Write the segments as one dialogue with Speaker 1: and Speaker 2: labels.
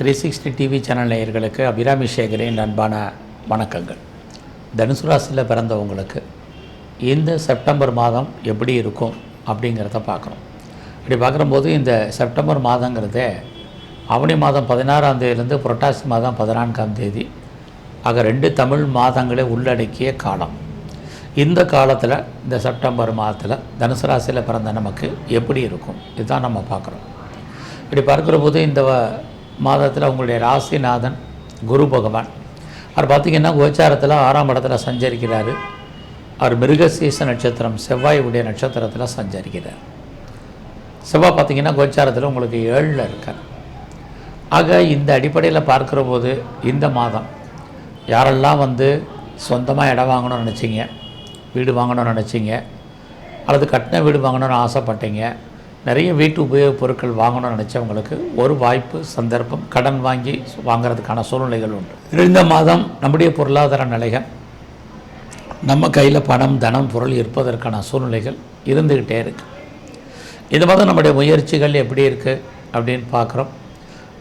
Speaker 1: Three sixty TV channel நேயர்களுக்கு அபிராமி சேகரின் அன்பான வணக்கங்கள். தனுசு ராசியில் பிறந்தவங்களுக்கு இந்த செப்டம்பர் மாதம் எப்படி இருக்கும் அப்படிங்கிறத பார்க்குறோம் இப்படி பார்க்குறம்போது இந்த செப்டம்பர் மாதங்கிறதே அவனி மாதம் பதினாறாம் தேதியிலேருந்து புரட்டாசி மாதம் பதினான்காம் தேதி ஆக ரெண்டு தமிழ் மாதங்களை உள்ளடக்கிய காலம். இந்த காலத்தில் இந்த செப்டம்பர் மாதத்தில் தனுசு ராசியில் பிறந்த நமக்கு எப்படி இருக்கும்? இதுதான் நம்ம பார்க்குறோம் இப்படி பார்க்குற போது இந்த மாதத்தில் உங்களுடைய ராசிநாதன் குரு பகவான். அவர் பார்த்திங்கன்னா கோச்சாரத்தில் ஆறாம் இடத்துல சஞ்சரிக்கிறார். அவர் மிருகசீச நட்சத்திரம் செவ்வாய் உடைய நட்சத்திரத்தில் சஞ்சரிக்கிறார். செவ்வாய் பார்த்திங்கன்னா கோச்சாரத்தில் உங்களுக்கு ஏழில் இருக்கார். ஆக இந்த அடிப்படையில் பார்க்குற போது இந்த மாதம் யாரெல்லாம் வந்து சொந்தமாக இடம் வாங்கணும்னு நினச்சிங்க வீடு வாங்கணும்னு நினச்சிங்க அல்லது கட்டின வீடு வாங்கணும்னு ஆசைப்பட்டீங்க நிறைய வீட்டு உபயோகப் பொருட்கள் வாங்கணும்னு நினச்சவங்களுக்கு ஒரு வாய்ப்பு சந்தர்ப்பம் கடன் வாங்கி வாங்குறதுக்கான சூழ்நிலைகள் உண்டு. இந்த மாதம் நம்முடைய பொருளாதார நிலைகள் நம்ம கையில் பணம் தனம் பொருள் இருப்பதற்கான சூழ்நிலைகள் இருந்துக்கிட்டே இருக்குது இது மாதிரி நம்முடைய முயற்சிகள் எப்படி இருக்குது அப்படின்னு பார்க்குறோம்.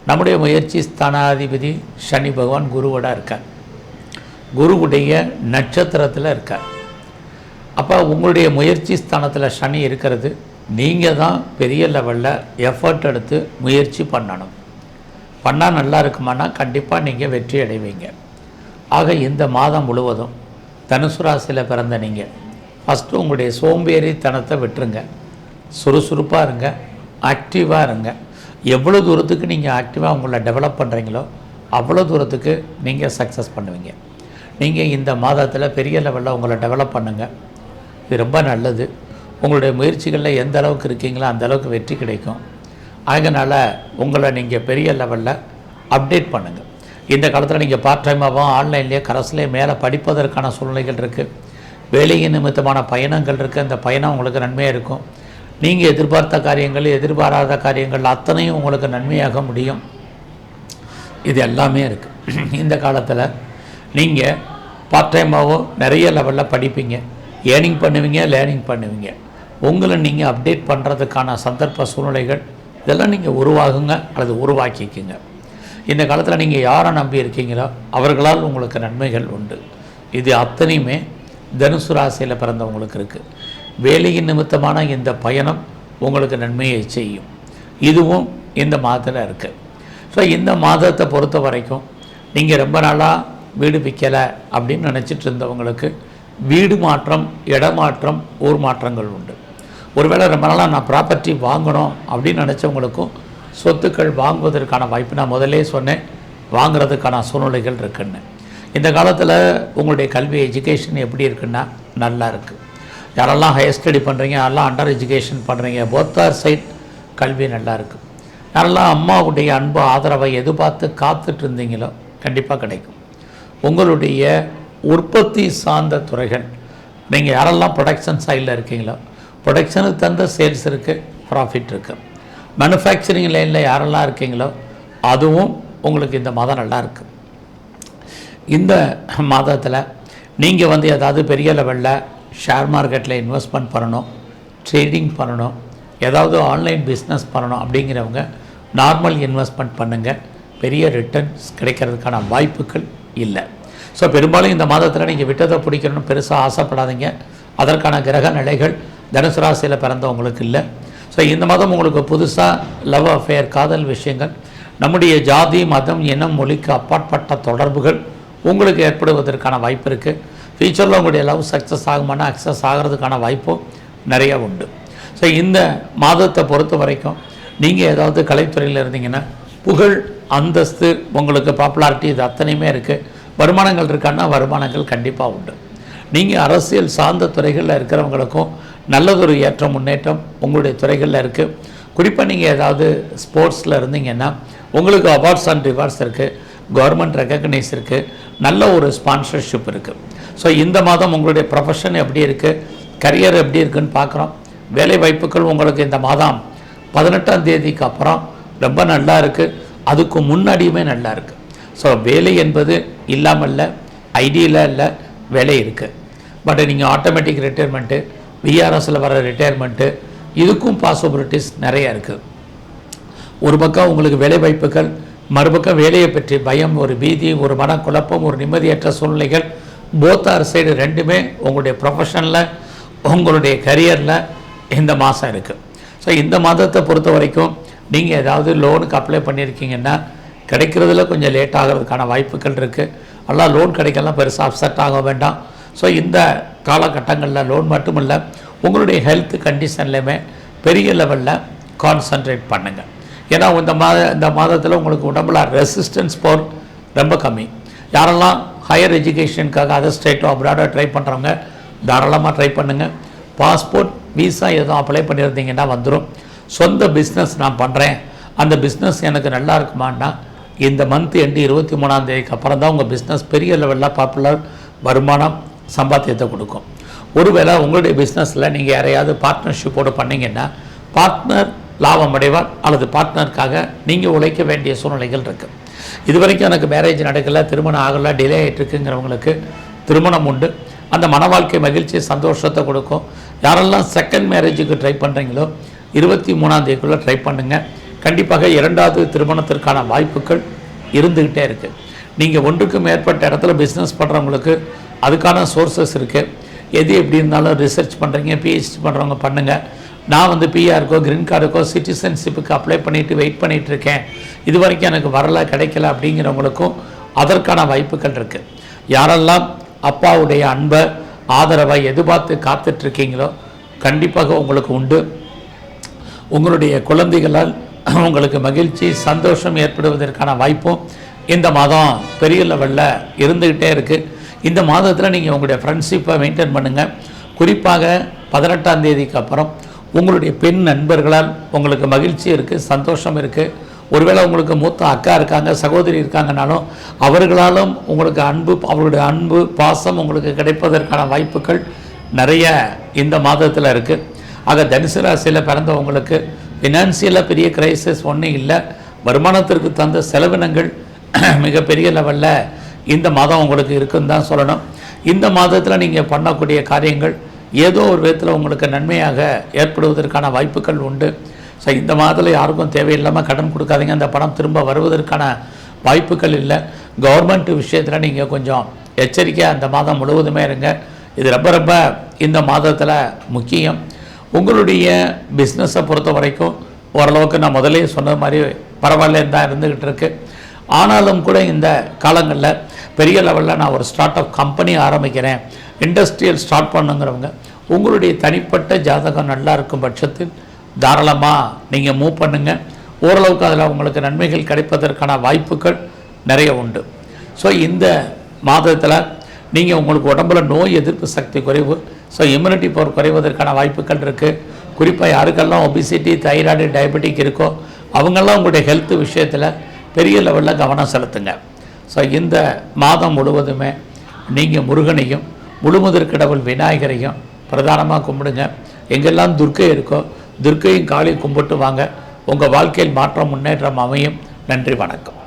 Speaker 1: நம்முடைய முயற்சி ஸ்தானாதிபதி சனி பகவான் குருவோட இருக்கார். குருவுடைய நட்சத்திரத்தில் இருக்கார். அப்போ உங்களுடைய முயற்சி ஸ்தானத்தில் சனி இருக்கிறது. நீங்கள் தான் பெரிய லெவலில் எஃபர்ட் எடுத்து முயற்சி பண்ணணும். பண்ணால் நல்லா இருக்குமானா கண்டிப்பாக நீங்கள் வெற்றி அடைவீங்க. ஆக இந்த மாதம் முழுவதும் தனுசு ராசியில் பிறந்த நீங்கள் ஃபஸ்ட்டு உங்களுடைய சோம்பேறித்தனத்தை விட்டுருங்க. சுறுசுறுப்பாக இருங்க ஆக்டிவாக இருங்க. எவ்வளோ தூரத்துக்கு நீங்கள் ஆக்டிவாக உங்களை டெவலப் பண்ணுறீங்களோ அவ்வளோ தூரத்துக்கு நீங்கள் சக்ஸஸ் பண்ணுவீங்க. நீங்கள் இந்த மாதத்தில் பெரிய லெவலில் உங்களை டெவலப் பண்ணுங்கள் இது ரொம்ப நல்லது. உங்களுடைய முயற்சிகளில் எந்த அளவுக்கு இருக்கீங்களோ அந்த அளவுக்கு வெற்றி கிடைக்கும். அதனால் உங்களை நீங்கள் பெரிய லெவலில் அப்டேட் பண்ணுங்கள் இந்த காலத்தில் நீங்கள் பார்ட் டைமாகவும் ஆன்லைன்லேயே கரஸ்லேயே மேலே படிப்பதற்கான சூழ்நிலைகள் இருக்குது வேலையின் நிமித்தமான பயணங்கள் இருக்குது அந்த பயணம் உங்களுக்கு நன்மையாக இருக்கும். நீங்கள் எதிர்பார்த்த காரியங்கள் எதிர்பாராத காரியங்கள் அத்தனையும் உங்களுக்கு நன்மையாக முடியும். இது எல்லாமே இருக்குது இந்த காலத்தில் நீங்கள் பார்ட் டைமாகவும் நிறைய லெவலில் படிப்பீங்க. ஏர்னிங் பண்ணுவீங்க லேர்னிங் பண்ணுவீங்க. உங்களை நீங்கள் அப்டேட் பண்ணுறதுக்கான சந்தர்ப்ப சூழ்நிலைகள் இதெல்லாம் நீங்கள் உருவாகுங்க அல்லது உருவாக்கிக்குங்க. இந்த காலத்தில் நீங்கள் யாரை நம்பி இருக்கீங்களோ அவர்களால் உங்களுக்கு நன்மைகள் உண்டு. இது அத்தனையுமே தனுசு ராசியில் பிறந்தவங்களுக்கு இருக்குது வேலையின் நிமித்தமான இந்த பயணம் உங்களுக்கு நன்மையை செய்யும். இதுவும் இந்த மாதத்தில் இருக்குது ஸோ இந்த மாதத்தை பொறுத்த வரைக்கும் நீங்கள் ரொம்ப நாளாக வீடு விற்கலை அப்படின்னு நினச்சிட்டு இருந்தவங்களுக்கு வீடு மாற்றம் இடமாற்றம் ஊர் மாற்றங்கள் உண்டு. ஒருவேளை ரொம்ப நாளாக நான் ப்ராப்பர்ட்டி வாங்கணும் அப்படின்னு நினச்சவங்களுக்கும் சொத்துக்கள் வாங்குவதற்கான வாய்ப்பு நான் முதலே சொன்னேன். வாங்குறதுக்கான சூழ்நிலைகள் இருக்குன்னு. இந்த காலத்தில் உங்களுடைய கல்வி எஜுகேஷன் எப்படி இருக்குன்னா நல்லா இருக்குது யாரெல்லாம் ஹையர் ஸ்டடி பண்ணுறீங்க யாரெல்லாம் அண்டர் எஜுகேஷன் பண்ணுறீங்க போத்தார் சைட் கல்வி நல்லா இருக்குது யாரெல்லாம் அம்மாவுடைய அன்பு ஆதரவை எதிர்பார்த்து காத்துட்டு இருந்தீங்களோ கண்டிப்பாக கிடைக்கும். உங்களுடைய உற்பத்தி சார்ந்த துறைகள் நீங்கள் யாரெல்லாம் ப்ரொடக்ஷன் சைடில் இருக்கீங்களோ ப்ரொடக்ஷனுக்கு தந்த சேல்ஸ் இருக்குது ப்ராஃபிட் இருக்குது மேனுஃபேக்சரிங் லைனில் யாரெல்லாம் இருக்கீங்களோ அதுவும் உங்களுக்கு இந்த மாதம் நல்லா இருக்குது இந்த மாதத்தில் நீங்கள் வந்து ஏதாவது பெரிய லெவலில் ஷேர் மார்க்கெட்டில் இன்வெஸ்ட்மெண்ட் பண்ணணும் ட்ரேடிங் பண்ணணும் ஏதாவது ஆன்லைன் பிஸ்னஸ் பண்ணணும் அப்படிங்கிறவங்க நார்மல் இன்வெஸ்ட்மெண்ட் பண்ணுங்கள் பெரிய ரிட்டர்ன்ஸ் கிடைக்கிறதுக்கான வாய்ப்புகள் இல்லை. ஸோ பெரும்பாலும் இந்த மாதத்தில் நீங்கள் விட்டதை பிடிக்கணும்னு பெருசாக ஆசைப்படாதீங்க. அதற்கான கிரக நிலைகள் தனுசு ராசியில் பிறந்தவங்களுக்கு இல்லை. ஸோ இந்த மாதம் உங்களுக்கு புதுசாக லவ் அஃபேர் காதல் விஷயங்கள் நம்முடைய ஜாதி மதம் இனம் மொழிக்கு அப்பாற்பட்ட தொடர்புகள் உங்களுக்கு ஏற்படுவதற்கான வாய்ப்பு இருக்குது ஃப்யூச்சரில் உங்களுடைய லவ் சக்ஸஸ் ஆகுமானா அக்சஸ் ஆகிறதுக்கான வாய்ப்பும் நிறைய உண்டு. ஸோ இந்த மாதத்தை பொறுத்த வரைக்கும் நீங்கள் ஏதாவது கலைத்துறையில் இருந்தீங்கன்னா புகழ் அந்தஸ்து உங்களுக்கு பாப்புலாரிட்டி இது அத்தனையுமே இருக்குது வருமானங்கள் இருக்கான்னா வருமானங்கள் கண்டிப்பாக உண்டு. நீங்கள் அரசியல் சார்ந்த துறைகளில் இருக்கிறவங்களுக்கும் நல்லதொரு ஏற்ற முன்னேற்றம் உங்களுடைய துறைகளில் இருக்குது குறிப்பாக நீங்கள் ஏதாவது ஸ்போர்ட்ஸில் இருந்தீங்கன்னா உங்களுக்கு அவார்ட்ஸ் அண்ட் ரிவார்ட்ஸ் இருக்குது கவர்மெண்ட் ரெக்கக்னைஸ் இருக்குது நல்ல ஒரு ஸ்பான்சர்ஷிப் இருக்குது ஸோ இந்த மாதம் உங்களுடைய ப்ரொஃபஷன் எப்படி இருக்குது கரியர் எப்படி இருக்குன்னு பார்க்குறோம். வேலை வாய்ப்புகள் உங்களுக்கு இந்த மாதம் பதினெட்டாம் தேதிக்கு அப்புறம் ரொம்ப நல்லா இருக்குது அதுக்கு முன்னாடியுமே நல்லா இருக்குது ஸோ வேலை என்பது இல்லாமல் இல்லை ஐடியில் இல்லை வேலை இருக்குது பட் நீங்கள் ஆட்டோமேட்டிக் ரிட்டையர்மெண்ட்டு விஆர்எஸில் வர ரிட்டையர்மெண்ட்டு இதுக்கும் பாசிபிலிட்டிஸ் நிறைய இருக்குது ஒரு பக்கம் உங்களுக்கு வேலை வாய்ப்புகள் மறுபக்கம் வேலையை பற்றி பயம் ஒரு பீதி ஒரு மனக்குழப்பம் ஒரு நிம்மதியற்ற சூழ்நிலைகள் போத்தார் சைடு ரெண்டுமே உங்களுடைய ப்ரொஃபஷனில் உங்களுடைய கரியரில் இந்த மாதம் இருக்குது ஸோ இந்த மாதத்தை பொறுத்த வரைக்கும் நீங்கள் ஏதாவது லோனுக்கு அப்ளை பண்ணியிருக்கீங்கன்னா கிடைக்கிறதுல கொஞ்சம் லேட் ஆகிறதுக்கான வாய்ப்புகள் இருக்குது எல்லாம் லோன் கிடைக்கலாம் பெருசாக அப்செட் ஆக வேண்டாம். ஸோ இந்த காலகட்டங்களில் லோன் மட்டும் இல்லை உங்களுடைய ஹெல்த் கண்டிஷன்லையுமே பெரிய லெவலில் கான்சன்ட்ரேட் பண்ணுங்கள் ஏன்னா இந்த மாத இந்த மாதத்தில் உங்களுக்கு உடம்புல ரெசிஸ்டன்ஸ் பவர் ரொம்ப கம்மி. யாரெல்லாம் ஹையர் எஜுகேஷனுக்காக அதர் ஸ்டேட்டோ அப்ராடோ ட்ரை பண்ணுறவங்க தாராளமாக ட்ரை பண்ணுங்கள் பாஸ்போர்ட் விசா எதுவும் அப்ளை பண்ணியிருந்தீங்கன்னா வந்துடும் சொந்த பிஸ்னஸ் நான் பண்ணுறேன் அந்த பிஸ்னஸ் எனக்கு நல்லா இருக்குமான்னா இந்த மந்த் எண்டு இருபத்தி மூணாந்தேதிக்கு அப்புறம் தான் உங்கள் பிஸ்னஸ் பெரிய லெவலில் பாப்புலர் வருமானம் சம்பாத்தியத்தை கொடுக்கும். ஒருவேளை உங்களுடைய பிஸ்னஸில் நீங்கள் யாரையாவது பார்ட்னர்ஷிப்போடு பண்ணீங்கன்னா பார்ட்னர் லாபம் அடைவார் அல்லது பார்ட்னருக்காக நீங்கள் உழைக்க வேண்டிய சூழ்நிலைகள் இருக்குது இது வரைக்கும் எனக்கு மேரேஜ் நடக்கலை திருமணம் ஆகலை டிலே ஆகிட்டு இருக்குங்கிறவங்களுக்கு திருமணம் உண்டு. அந்த மன வாழ்க்கை மகிழ்ச்சி சந்தோஷத்தை கொடுக்கும். யாரெல்லாம் செகண்ட் மேரேஜுக்கு ட்ரை பண்ணுறீங்களோ இருபத்தி மூணாம் தேதிக்குள்ளே ட்ரை பண்ணுங்கள் கண்டிப்பாக இரண்டாவது திருமணத்திற்கான வாய்ப்புகள் இருந்துக்கிட்டே இருக்குது நீங்கள் ஒன்றுக்கு மேற்பட்ட இடத்துல பிஸ்னஸ் பண்ணுறவங்களுக்கு அதுக்கான சோர்சஸ் இருக்குது எது எப்படி இருந்தாலும் ரிசர்ச் பண்ணுறீங்க பிஹெச்டி பண்ணுறவங்க பண்ணுங்கள் நான் வந்து பிஆருக்கோ க்ரீன் கார்டுக்கோ சிட்டிசன்ஷிப்புக்கு அப்ளை பண்ணிட்டு வெயிட் பண்ணிகிட்டு இருக்கேன். இது வரைக்கும் எனக்கு வரல கிடைக்கல அப்படிங்கிறவங்களுக்கும் அதற்கான வாய்ப்புகள் இருக்குது யாரெல்லாம் அப்பாவுடைய அன்பை ஆதரவை எதிர்பார்த்து காத்துட்ருக்கீங்களோ கண்டிப்பாக உங்களுக்கு உண்டு. உங்களுடைய குழந்தைகளால் உங்களுக்கு மகிழ்ச்சி சந்தோஷம் ஏற்படுவதற்கான வாய்ப்பும் இந்த மாதம் பெரிய லெவலில் இருந்துக்கிட்டே இருக்குது இந்த மாதத்தில் நீங்கள் உங்களுடைய ஃப்ரெண்ட்ஷிப்பை மெயின்டைன் பண்ணுங்கள் குறிப்பாக பதினெட்டாம் தேதிக்கு அப்புறம் உங்களுடைய பெண் நண்பர்களால் உங்களுக்கு மகிழ்ச்சி இருக்குது சந்தோஷம் இருக்குது ஒருவேளை உங்களுக்கு மூத்த அக்கா இருக்காங்க சகோதரி இருக்காங்கனாலும் அவர்களாலும் உங்களுக்கு அன்பு அவர்களுடைய அன்பு பாசம் உங்களுக்கு கிடைப்பதற்கான வாய்ப்புகள் நிறைய இந்த மாதத்தில் இருக்குது ஆக தனுசு ராசியில் பிறந்தவங்களுக்கு ஃபினான்சியலாக பெரிய கிரைசிஸ் ஒன்றும் இல்லை. வருமானத்திற்கு தந்த செலவினங்கள் மிகப்பெரிய லெவலில் இந்த மாதம் உங்களுக்கு இருக்குன்னு தான் சொல்லணும். இந்த மாதத்தில் நீங்கள் பண்ணக்கூடிய காரியங்கள் ஏதோ ஒரு விதத்தில் உங்களுக்கு நன்மையாக ஏற்படுவதற்கான வாய்ப்புகள் உண்டு. ஸோ இந்த மாதத்தில் யாருக்கும் தேவையில்லாமல் கடன் கொடுக்காதீங்க. அந்த பணம் திரும்ப வருவதற்கான வாய்ப்புகள் இல்லை. கவர்மெண்ட் விஷயத்தில் நீங்கள் கொஞ்சம் எச்சரிக்கையாக அந்த மாதம் முழுவதுமே இருங்க. இது ரொம்ப ரொம்ப இந்த மாதத்தில் முக்கியம். உங்களுடைய பிஸ்னஸை பொறுத்த வரைக்கும் ஓரளவுக்கு நான் முதலே சொன்ன மாதிரி பரவாயில்லன்னு தான் இருந்துக்கிட்டு இருக்கு. ஆனாலும் கூட இந்த காலங்களில் பெரிய லெவலில் நான் ஒரு ஸ்டார்ட் அப் கம்பெனி ஆரம்பிக்கிறேன். இண்டஸ்ட்ரியல் ஸ்டார்ட் பண்ணுங்கிறவங்க உங்களுடைய தனிப்பட்ட ஜாதகம் நல்லா இருக்கும் பட்சத்தில் தாராளமாக நீங்கள் மூவ் பண்ணுங்கள் ஓரளவுக்கு அதில் உங்களுக்கு நன்மைகள் கிடைப்பதற்கான வாய்ப்புகள் நிறைய உண்டு. ஸோ இந்த மாதத்தில் நீங்கள் உங்களுக்கு உடம்புல நோய் எதிர்ப்பு சக்தி குறைவு ஸோ இம்யூனிட்டி பவர் குறைவதற்கான வாய்ப்புகள் இருக்குது குறிப்பாக யாருக்கெல்லாம் ஒபிசிட்டி தைராய்டு டயபெட்டிக் இருக்கோ அவங்கெல்லாம் உங்களுடைய ஹெல்த் விஷயத்தில் பெரிய லெவலில் கவனம் செலுத்துங்க. ஸோ இந்த மாதம் முழுவதுமே நீங்கள் முருகனையும் முழுமுதற் கடவுள் விநாயகரையும் பிரதானமாக கும்பிடுங்க. எங்கெல்லாம் துர்க்கை இருக்கோ துர்க்கையும் காளி கும்பிட்டு வாங்க உங்கள் வாழ்க்கையில் மாற்றம் முன்னேற்றம் அமையும். நன்றி வணக்கம்.